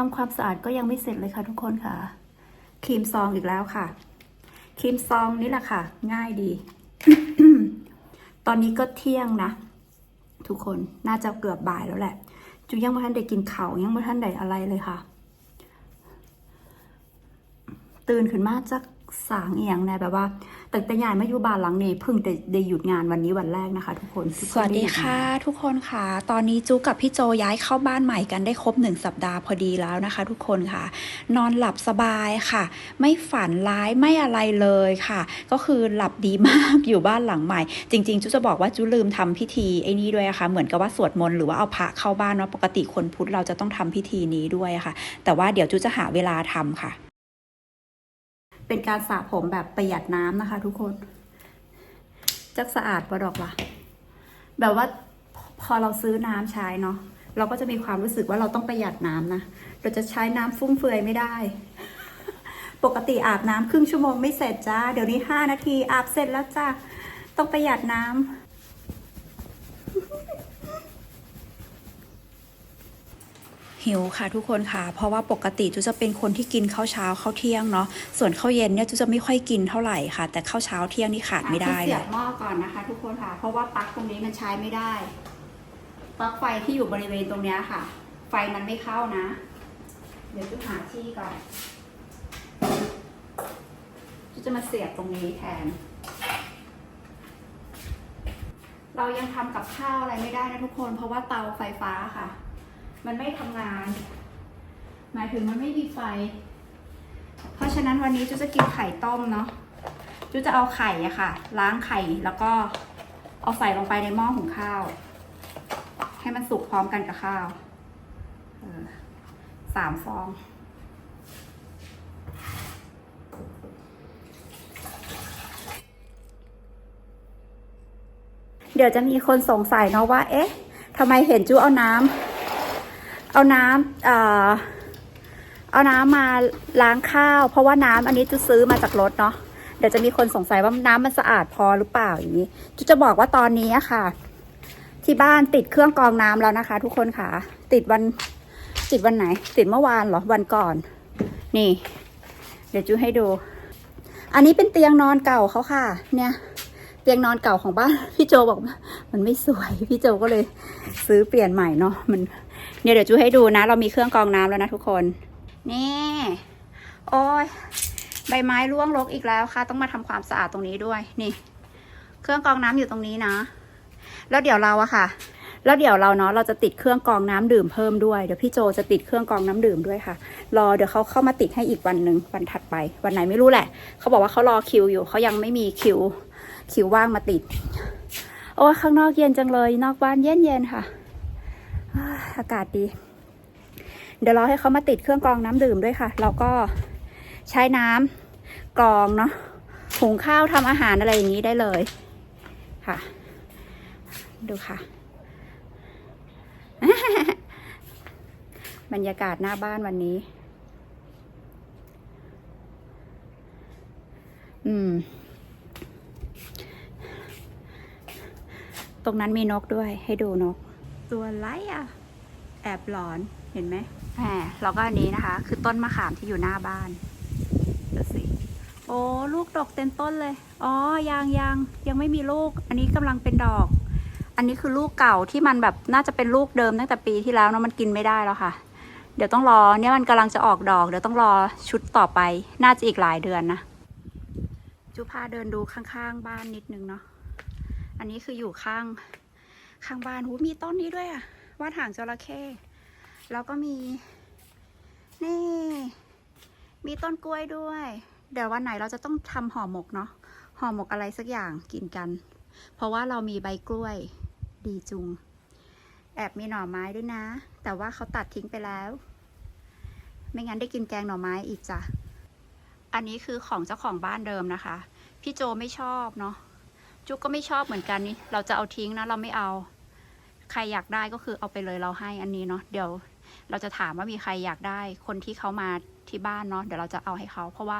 ทำความสะอาดก็ยังไม่เสร็จเลยค่ะทุกคนค่ะ ครีมซองอีกแล้วค่ะ ครีมซองนี่แหละค่ะ ง่ายดี ตอนนี้ก็เที่ยงนะ ทุกคนน่าจะเกือบบ่ายแล้วแหละจูยังไม่ทันได้กินข้าวยังไม่ทันได้อะไรเลยค่ะ ตื่นขึ้นมาจากสางเอียงน่แบบว่า ตั้งแต่ยายมาอยู่บ้านหลังนี้เพิ่งได้ได้หยุดงานวันนี้วันแรกนะคะ ทุกคน สวัสดีค่ะ ทุกคนค่ะ ตอนนี้จุกับพี่โจย้ายเข้าบ้านใหม่กันได้ครบหนึ่งสัปดาห์พอดีแล้วนะคะ ทุกคนค่ะ นอนหลับสบายค่ะ ไม่ฝันร้ายไม่อะไรเลยค่ะ ก็คือหลับดีมากอยู่บ้านหลังใหม่ จริงๆจุจะบอกว่าจุลืมทำพิธีไอ้นี้ด้วยอะค่ะเหมือนกับว่าสวดมนต์หรือว่าเอาพระเข้าบ้านเนาะปกติคนพุทธเราจะต้องทำพิธีนี้ด้วยะค่ะ แต่ว่าเดี๋ยวจุจะหาเวลาทำค่ะ เป็นการสระผมแบบประหยัดน้ำนะคะ ทุกคน จักสะอาดประดอกละแบบว่าพอเราซื้อน้ำใช้เนาะเราก็จะมีความรู้สึกว่าเราต้องประหยัดน้ำนะ เราจะใช้น้ำฟุ่มเฟือยไม่ได้ ปกติอาบน้ำครึ่งชั่วโมงไม่เสร็จจ้า เดี๋ยวนี้ห้านาทีอาบเสร็จแล้วจ้า ต้องประหยัดน้ำ หิวค่ะทุกคนค่ะ เพราะว่าปกติจุจะเป็นคนที่กินข้าวเช้าข้าวเที่ยงเนาะส่วนข้าวเย็นเนี่ยจุจะไม่ค่อยกินเท่าไหร่ค่ะ แต่ข้าวเช้าเที่ยงนี่ขาดไม่ได้เสีเลยยบหม้อก่อนนะคะ ทุกคนค่ะ เพราะว่าปลั๊กตรงนี้มันใช้ไม่ได้ปลั๊กไฟที่อยู่บริเวณตรงเนี้ยค่ะ ไฟมันไม่เข้านะ เดี๋ยวจะหาที่ก่อนจะจะมาเสียบตรงนี้แทน เรายังทำกับข้าวอะไรไม่ได้นะทุกคน เพราะว่าเตาไฟฟ้าค่ะ มันไม่ทำงาน หมายถึงมันไม่มีไฟ เพราะฉะนั้นวันนี้จุจะกินไข่ต้มเนาะจุจะเอาไข่อะค่ะ ล้างไข่แล้วก็เอาใส่ลงไปในหม้อหุงข้าว ให้มันสุกพร้อมกันกับข้าวสามฟองเดี๋ยวจะมีคนสงสัยเนาะว่า เอ๊ะทำไมเห็นจุเอาน้ำ เอาน้ำเอ่อเอาน้ำมาล้างข้าว เพราะว่าน้ำอันนี้จุซื้อมาจากรถเนาะเดี๋ยวจะมีคนสงสัยว่าน้ำมันสะอาดพอหรือเปล่าอย่างนี้จุจะบอกว่าตอนนี้อะค่ะ ที่บ้านติดเครื่องกรองน้ำแล้วนะคะ ทุกคนค่ะ ติดวันติดวันไหน ติดเมื่อวานเหรอวันก่อน นี่ เดี๋ยวจูให้ดู อันนี้เป็นเตียงนอนเก่าเขาค่ะ เนี่ย เตียงนอนเก่าของบ้าน พี่โจบอกว่ามันไม่สวย พี่โจก็เลยซื้อเปลี่ยนใหม่เนาะมัน เนี่ยเดี๋ยวจูให้ดูนะ เรามีเครื่องกรองน้ำแล้วนะทุกคน นี่ โอ้ยใบไม้ร่วงรกอีกแล้วค่ะ ต้องมาทำความสะอาดตรงนี้ด้วย นี่ เครื่องกรองน้ำอยู่ตรงนี้นะ แล้วเดี๋ยวเราอะค่ะ แล้วเดี๋ยวเราเนาะ เราจะติดเครื่องกรองน้ำดื่มเพิ่มด้วย เดี๋ยวพี่โจจะติดเครื่องกรองน้ำดื่มด้วยค่ะ รอเดี๋ยวเขาเข้ามาติดให้อีกวันหนึ่งวันถัดไป วันไหนไม่รู้แหละ เขาบอกว่าเขารอคิวอยู่ เขายังไม่มีคิว คิวว่างมาติด โอ้ข้างนอกเย็นจังเลย นอกบ้านเย็นๆค่ะ อากาศดี เดี๋ยวรอให้เขามาติดเครื่องกรองน้ำดื่มด้วยค่ะแล้วก็ใช้น้ำกรองเนาะหุงข้าวทำอาหารอะไรอย่างนี้ได้เลยค่ะ ดูค่ะ บรรยากาศหน้าบ้านวันนี้ อืม ตรงนั้นมีนกด้วยให้ดูนก ตัวไรอะแอบหลอนเห็นไหมแหมแล้วก็อันนี้นะคะ คือต้นมะขามที่อยู่หน้าบ้านดูสิโอ้ลูกดอกเต็มต้นเลย อ๋อ ยังยังยังไม่มีลูก อันนี้กำลังเป็นดอก อันนี้คือลูกเก่าที่มันแบบน่าจะเป็นลูกเดิมตั้งแต่ปีที่แล้วเนาะมันกินไม่ได้แล้วค่ะ เดี๋ยวต้องรอเนี่ยมันกำลังจะออกดอก เดี๋ยวต้องรอชุดต่อไป น่าจะอีกหลายเดือนนะจุพาเดินดูข้างๆ บ้านนิดนึงเนาะ อันนี้คืออยู่ข้าง ข้างบ้านหูมีต้นนี้ด้วยอะว่าถางจระเข้แล้วก็มีนี่ มีต้นกล้วยด้วย เดี๋ยววันไหนเราจะต้องทำห่อหมกเนาะห่อหมกอะไรสักอย่างกินกัน เพราะว่าเรามีใบกล้วยดีจุง แอบมีหน่อไม้ด้วยนะ แต่ว่าเขาตัดทิ้งไปแล้ว ไม่งั้นได้กินแกงหน่อไม้อีกจ้ะอันนี้คือของเจ้าของบ้านเดิมนะคะ พี่โจไม่ชอบเนาะ จุกก็ไม่ชอบเหมือนกันนี่เราจะเอาทิ้งนะเราไม่เอา ใครอยากได้ก็คือเอาไปเลยเราให้อันนี้เนาะเดี๋ยวเราจะถามว่ามีใครอยากได้คนที่เขามาที่บ้านเนาะเดี๋ยวเราจะเอาให้เขา เพราะว่า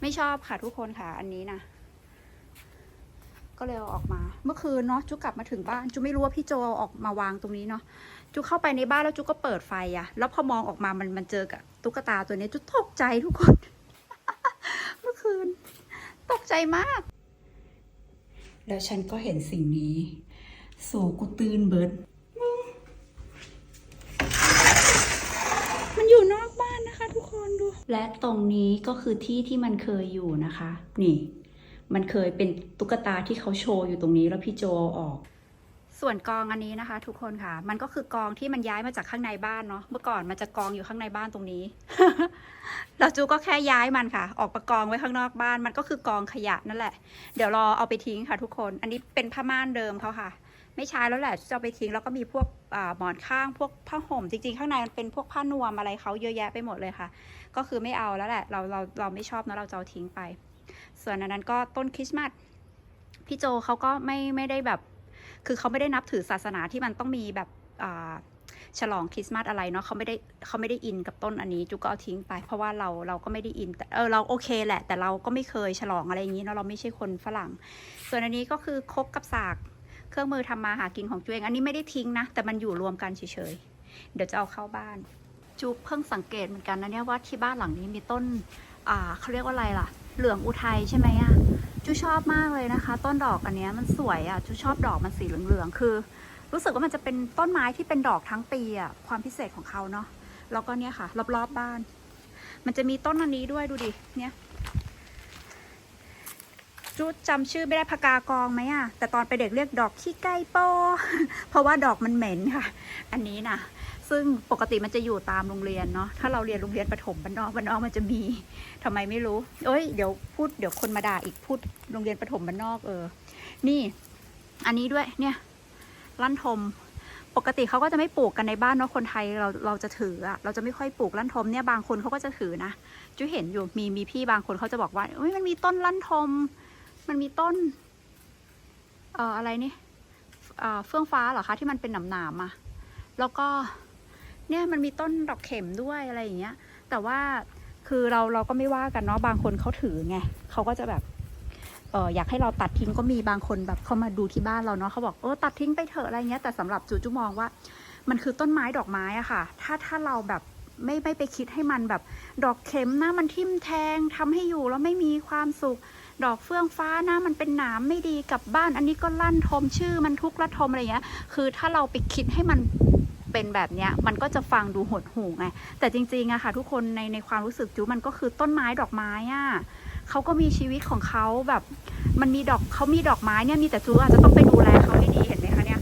ไม่ชอบค่ะทุกคนค่ะอันนี้นะก็เลยเอาออกมา เมื่อคืนเนาะจุกกลับมาถึงบ้านจุไม่รู้ว่าพี่โจเอาออกมาวางตรงนี้เนาะจุเข้าไปในบ้านแล้วจุก็เปิดไฟอะแล้วพอมองออกมามันมันเจอกับตุ๊กตาตัวนี้จุตกใจทุกคน เมื่อคืน ตกใจมาก แล้วฉันก็เห็นสิ่งนี้สู่กูตื่นเบิร์ดมึงมันอยู่นอกบ้านนะคะทุกคนดู และตรงนี้ก็คือที่ที่มันเคยอยู่นะคะ นี่ มันเคยเป็นตุ๊กตาที่เขาโชว์อยู่ตรงนี้แล้วพี่โจออก ส่วนกองอันนี้นะคะ ทุกคนค่ะ มันก็คือกองที่มันย้ายมาจากข้างในบ้านเนาะเมื่อก่อนมันจะกองอยู่ข้างในบ้านตรงนี้แล้วจูก็แค่ย้ายมันค่ะ ออกประกองไว้ข้างนอกบ้าน มันก็คือกองขยะนั่นแหละ เดี๋ยวรอเอาไปทิ้งค่ะ ทุกคน อันนี้เป็นผ้าม่านเดิมเขาค่ะ ไม่ใช้แล้วแหละจะเอาไปทิ้งแล้วก็มีพวกอาหมอนข้างพวกผ้าห่มจริงๆ ข้างในมันเป็นพวกผ้านวมอะไรเขาเยอะแยะไปหมดเลยค่ะ ก็คือไม่เอาแล้วแหละ เราเราเราไม่ชอบนะเราจะเอาทิ้งไป ส่วนอันนั้นก็ต้นคริสต์มาสพี่โจเขาก็ไม่ไม่ได้แบบ คือเขาไม่ได้นับถือศาสนาที่มันต้องมีแบบฉลองคริสต์มาสอะไรเนาะเขาไม่ได้เขาไม่ได้อินกับต้นอันนี้จุกก็เอาทิ้งไป เพราะว่าเราเราก็ไม่ได้อินแต่เออเราโอเคแหละ แต่เราก็ไม่เคยฉลองอะไรอย่างนี้เนาะเราไม่ใช่คนฝรั่ง ส่วนอันนี้ก็คือครกกับสากเครื่องมือทำมาหากินของจุเองอันนี้ไม่ได้ทิ้งนะ แต่มันอยู่รวมกันเฉยๆเดี๋ยวจะเอาเข้าบ้านจุกเพิ่งสังเกตเหมือนกันนะเนี่ยว่าที่บ้านหลังนี้มีต้นอ่าเขาเรียกว่าอะไรล่ะ เหลืองอุทัยใช่ไหมอะจูชอบมากเลยนะคะ ต้นดอกอันนี้มันสวยอะจูชอบดอกมันสีเหลืองๆคือ รู้สึกว่ามันจะเป็นต้นไม้ที่เป็นดอกทั้งปีอะความพิเศษของเขาเนาะแล้วก็เนี่ยค่ะ รอบๆบ้าน มันจะมีต้นอันนี้ด้วยดูดิเนี่ยจูจำชื่อไม่ได้พกากองไหมอะแต่ตอนไปเด็กเรียกดอกขี้ไก่โป เพราะว่าดอกมันเหม็นค่ะ อันนี้นะ ซึ่งปกติมันจะอยู่ตามโรงเรียนเนาะ ถ้าเราเรียนโรงเรียนประถมบ้านนอกบ้านนอกมันจะมีทำไมไม่รู้ เอ้ย เดี๋ยวพูดเดี๋ยวคนมาด่าอีกพูดโรงเรียนประถมบ้านนอกเออ นี่ อันนี้ด้วย เนี่ยลั่นทม ปกติเขาก็จะไม่ปลูกกันในบ้านเนาะ คนไทยเราเราจะถืออะเราจะไม่ค่อยปลูกลั่นทมเนี่ยบางคนเขาก็จะถือนะ จุเห็นอยู่มีมีพี่บางคนเขาจะบอกว่าเอ้ยมันมีต้นลั่นทม มันมีต้น เอ่ออะไรนี่เอ่อเฟื่องฟ้าเหรอคะที่มันเป็นหนามๆอะแล้วก็ เนี่ยมันมีต้นดอกเข็มด้วยอะไรอย่างเงี้ย แต่ว่าคือเราเราก็ไม่ว่ากันเนาะบางคนเขาถือไงเขาก็จะแบบเอออยากให้เราตัดทิ้งก็มีบางคนแบบเขามาดูที่บ้านเราเนาะเขาบอกเออตัดทิ้งไปเถอะอะไรเงี้ยแต่สำหรับจูจูมองว่า มันคือต้นไม้ดอกไม้อะค่ะ ถ้าถ้าเราแบบไม่ไม่ไปคิดให้มันแบบ ดอกเข็มหน้ามันทิ่มแทงทำให้อยู่แล้วไม่มีความสุข ดอกเฟื่องฟ้าหน้ามันเป็นหนามไม่ดีกับบ้าน อันนี้ก็ลั่นทมชื่อมันทุกข์ระทมอะไรเงี้ย คือถ้าเราไปคิดให้มัน เป็นแบบเนี้ยมันก็จะฟังดูหดหูไงแต่จริงๆอะค่ะ ทุกคนในในความรู้สึกจูมันก็คือต้นไม้ดอกไม้อะเขาก็มีชีวิตของเขาแบบ มันมีดอกเขามีดอกไม้เนี่ยมีแต่จูอาจจะต้องไปดูแลเขาให้ดีเห็นไหมคะเนี่ย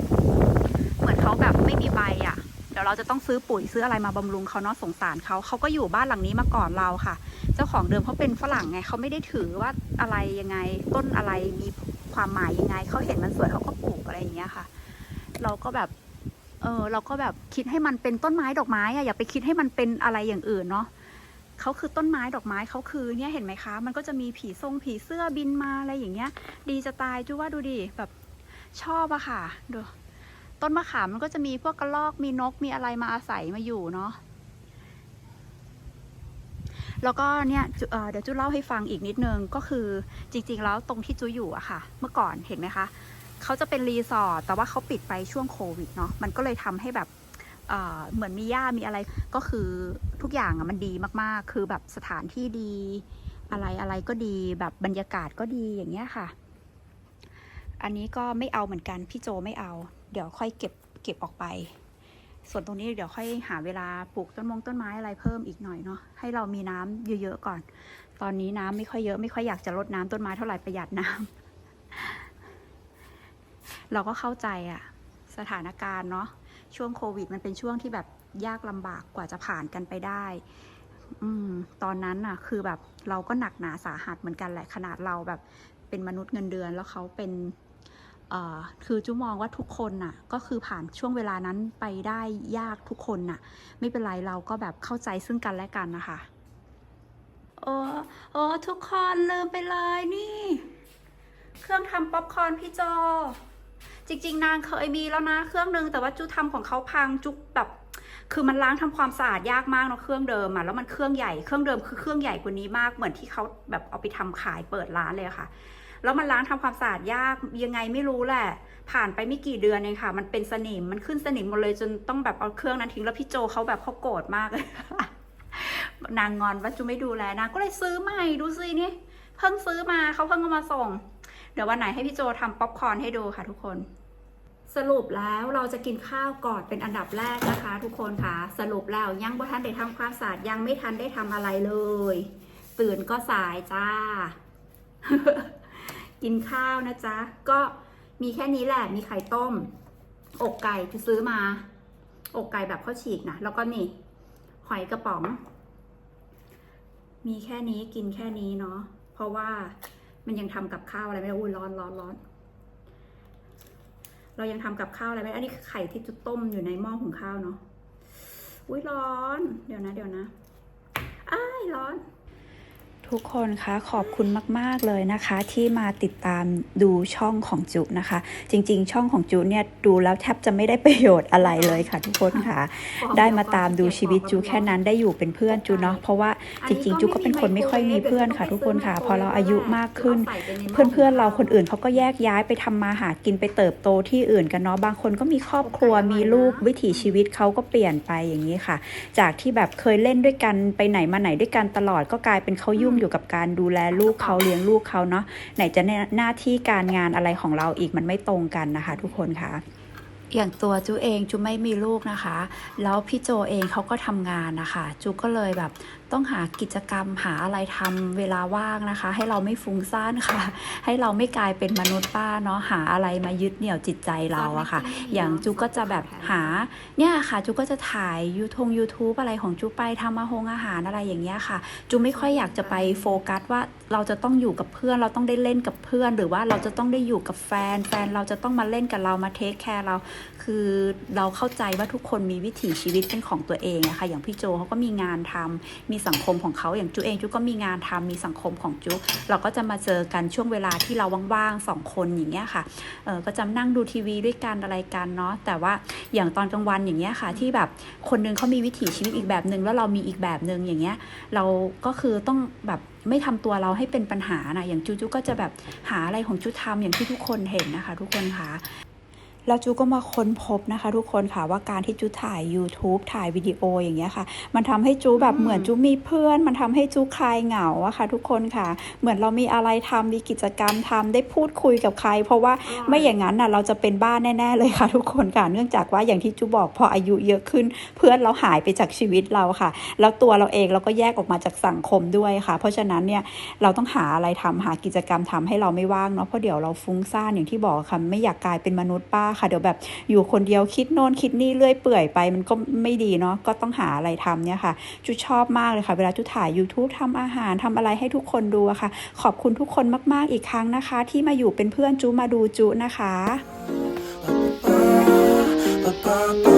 เหมือนเขาแบบไม่มีใบอะเดี๋ยวเราจะต้องซื้อปุ๋ยซื้ออะไรมาบำรุงเขาเนาะสงสารเขาเขาก็อยู่บ้านหลังนี้มาก่อนเราค่ะ เจ้าของเดิมเขาเป็นฝรั่งไงเขาไม่ได้ถือว่าอะไรยังไง ต้นอะไรมีความหมายยังไงเขาเห็นมันสวยเขาก็ปลูกอะไรอย่างเงี้ยค่ะ เราก็แบบ เออเราก็แบบคิดให้มันเป็นต้นไม้ดอกไม้อะอย่าไปคิดให้มันเป็นอะไรอย่างอื่นเนาะเขาคือต้นไม้ดอกไม้เขาคือเนี่ยเห็นไหมคะ มันก็จะมีผีทรงผีเสื้อบินมาอะไรอย่างเงี้ย ดีจะตายจูว่าดูดิแบบชอบอะค่ะดูต้นมะขามมันก็จะมีพวกกระรอกมีนกมีอะไรมาอาศัยมาอยู่เนาะแล้วก็เนี่ยเเดี๋ยวจูเล่าให้ฟังอีกนิดนึงก็คือจริง ๆ แล้วตรงที่จูอยู่อะค่ะ เมื่อก่อนเห็นไหมคะ เขาจะเป็นรีสอร์ทแต่ว่าเขาปิดไปช่วงโควิดเนาะมันก็เลยทำให้แบบเหมือนมีหญ้ามีอะไรก็คือทุกอย่างอะมันดีมากๆ คือแบบสถานที่ดี อะไรอะไรก็ดีแบบบรรยากาศก็ดีอย่างเงี้ยค่ะ อันนี้ก็ไม่เอาเหมือนกันพี่โจไม่เอา เดี๋ยวค่อยเก็บเก็บออกไป ส่วนตรงนี้เดี๋ยวค่อยหาเวลาปลูกต้นมงต้นไม้อะไรเพิ่มอีกหน่อยเนาะให้เรามีน้ำเยอะๆก่อน ตอนนี้น้ำไม่ค่อยเยอะไม่ค่อยอยากจะรดน้ำต้นไม้เท่าไหร่ประหยัดน้ำ เราก็เข้าใจอะสถานการณ์เนาะช่วงโควิด มันเป็นช่วงที่แบบยากลำบากกว่าจะผ่านกันไปได้อืมตอนนั้นน่ะ คือแบบเราก็หนักหนาสาหัสเหมือนกันแหละขนาดเราแบบเป็นมนุษย์เงินเดือน แล้วเขาเป็นเอ่อคือจุมองว่าทุกคนน่ะ ก็คือผ่านช่วงเวลานั้นไปได้ยากทุกคนน่ะ ไม่เป็นไรเราก็แบบเข้าใจซึ่งกันและกันนะคะ โอ้โอ้ทุกคนลืมไปเลยนี่ เครื่องทำป๊อปคอร์นพี่โจ จริง ๆ นางเคยมีแล้วนะเครื่องนึง แต่ว่าจุทำของเขาพังจุแบบคือมันล้างทำความสะอาดยากมากเนาะเครื่องเดิมอะแล้วมันเครื่องใหญ่เครื่องเดิมคือเครื่องใหญ่กว่านี้มากเหมือนที่เขาแบบเอาไปทำขายเปิดร้านเลยค่ะ แล้วมันล้างทำความสะอาดยากยังไงไม่รู้แหละ ผ่านไปไม่กี่เดือนเองค่ะ มันเป็นสนิมมันขึ้นสนิมหมดเลยจนต้องแบบเอาเครื่องนั้นทิ้งแล้วพี่โจเขาแบบเขาโกรธมากเลยนางงอนว่าจูไม่ดูแลนางก็เลยซื้อใหม่ดูสินี่เพิ่งซื้อมาเขาเพิ่งเอามาส่ง เดี๋ยววันไหนให้พี่โจทำป๊อปคอร์นให้ดูค่ะทุกคน สรุปแล้วเราจะกินข้าวก่อนเป็นอันดับแรกนะคะ ทุกคนค่ะ สรุปแล้วยังบ่ทันได้ทำความสะอาดยังไม่ทันได้ทำอะไรเลย ตื่นก็สายจ้า กินข้าวนะจ๊ะ ก็มีแค่นี้แหละ มีไข่ต้ม อกไก่ที่ซื้อมา อกไก่แบบข้าวฉีกนะ แล้วก็นี่ หอยกระป๋อง มีแค่นี้กินแค่นี้เนาะ เพราะว่า มันยังทำกับข้าวอะไรไม่ได้อุ้ยร้อนร้อนร้อนเรายังทำกับข้าวอะไรไม่ได้อันนี้ไข่ที่จะต้มอยู่ในหม้อหุงข้าวเนาะอุ้ยร้อน เดี๋ยวนะ เดี๋ยวนะอ้ายร้อน ทุกคนคะขอบคุณมาก ๆ เลยนะคะ ที่มาติดตามดูช่องของจุนะคะ จริง ๆ ช่องของจุเนี่ยดูแล้วแทบจะไม่ได้ประโยชน์อะไรเลยค่ะ ทุกคนค่ะ ได้มาตามดูชีวิตจูแค่นั้นได้อยู่เป็นเพื่อนจูเนาะเพราะว่าจริง ๆ จูก็เป็นคนไม่ค่อยมีเพื่อนค่ะ ทุกคนค่ะ พอเราอายุมากขึ้น เพื่อนๆเราคนอื่นเขาก็แยกย้ายไปทำมาหากินไปเติบโตที่อื่นกันเนาะบางคนก็มีครอบครัวมีลูกวิถีชีวิตเขาก็เปลี่ยนไปอย่างนี้ค่ะ จากที่แบบเคยเล่นด้วยกันไปไหนมาไหนด้วยกันตลอดก็กลายเป็นเขายุ่งอยู่กับการดูแลลูกเขาเลี้ยงลูกเขาเนาะไหนจะหน้าที่การงานอะไรของเราอีกมันไม่ตรงกันนะคะ ทุกคนค่ะอย่างตัวจูเองจูไม่มีลูกนะคะ แล้วพี่โจเองเขาก็ทำงานนะคะจูก็เลยแบบ ต้องหากิจกรรมหาอะไรทำเวลาว่างนะคะ ให้เราไม่ฟุ้งซ่านค่ะ ให้เราไม่กลายเป็นมนุษย์ป้าเนาะหาอะไรมายึดเหนี่ยวจิตใจเราอะค่ะ อย่างจูก็จะแบบหาเนี่ยค่ะจูก็จะถ่ายยูทง YouTube อะไรของจูไปทำมาหงอาหารอะไรอย่างเงี้ยค่ะจูไม่ค่อยอยากจะไปโฟกัสว่าเราจะต้องอยู่กับเพื่อนเราต้องได้เล่นกับเพื่อน หรือว่าเราจะต้องได้อยู่กับแฟน แฟนเราจะต้องมาเล่นกับเรามาเทคแคร์เรา คือเราเข้าใจว่าทุกคนมีวิถีชีวิตเป็นของตัวเองอะค่ะอย่างพี่โจเขาก็มีงานทำมีสังคมของเขาอย่างจูเองจูก็มีงานทำมีสังคมของจูเราก็จะมาเจอกันช่วงเวลาที่เราว่างๆสองคนอย่างเงี้ยค่ะเออก็จะนั่งดูทีวีด้วยกันอะไรกันเนาะแต่ว่าอย่างตอนกลางวันอย่างเงี้ยค่ะ ที่แบบคนนึงเขามีวิถีชีวิตอีกแบบหนึ่งแล้วเรามีอีกแบบหนึ่งอย่างเงี้ย เราก็คือต้องแบบไม่ทำตัวเราให้เป็นปัญหานะอย่างจูจูก็จะแบบหาอะไรของจูทำอย่างที่ทุกคนเห็นนะคะ ทุกคนคะ แล้วจูก็มาค้นพบนะคะ ทุกคนค่ะว่าการที่จูถ่าย YouTube ถ่ายวิดีโออย่างเงี้ยค่ะ มันทำให้จูแบบเหมือนจูมีเพื่อน มันทำให้จูคลายเหงาอะค่ะ ทุกคนค่ะ เหมือนเรามีอะไรทำมีกิจกรรมทำได้พูดคุยกับใคร เพราะว่าไม่อย่างนั้นน่ะเราจะเป็นบ้านแน่ ๆ เลยค่ะ ทุกคนค่ะ เนื่องจากว่าอย่างที่จูบอกพออายุเยอะขึ้น เพื่อนเราหายไปจากชีวิตเราค่ะ แล้วตัวเราเองเราก็แยกออกมาจากสังคมด้วยค่ะ เพราะฉะนั้นเนี่ยเราต้องหาอะไรทำหากิจกรรมทำให้เราไม่ว่างเนาะเพราะเดี๋ยวเราฟุ้งซ่านอย่างที่บอกค่ะไม่อยากกลายเป็นมนุษย์ป้าค่ะ เดี๋ยวแบบอยู่คนเดียวคิดโน่นคิดนี่เรื่อยเปื่อยไป มันก็ไม่ดีเนาะก็ต้องหาอะไรทำเนี่ยค่ะจูชอบมากเลยค่ะ เวลาจูถ่าย YouTube ทำอาหารทำอะไรให้ทุกคนดูอะค่ะ ขอบคุณทุกคนมาก ๆอีกครั้งนะคะ ที่มาอยู่เป็นเพื่อนจูมาดูจูนะคะ Bye.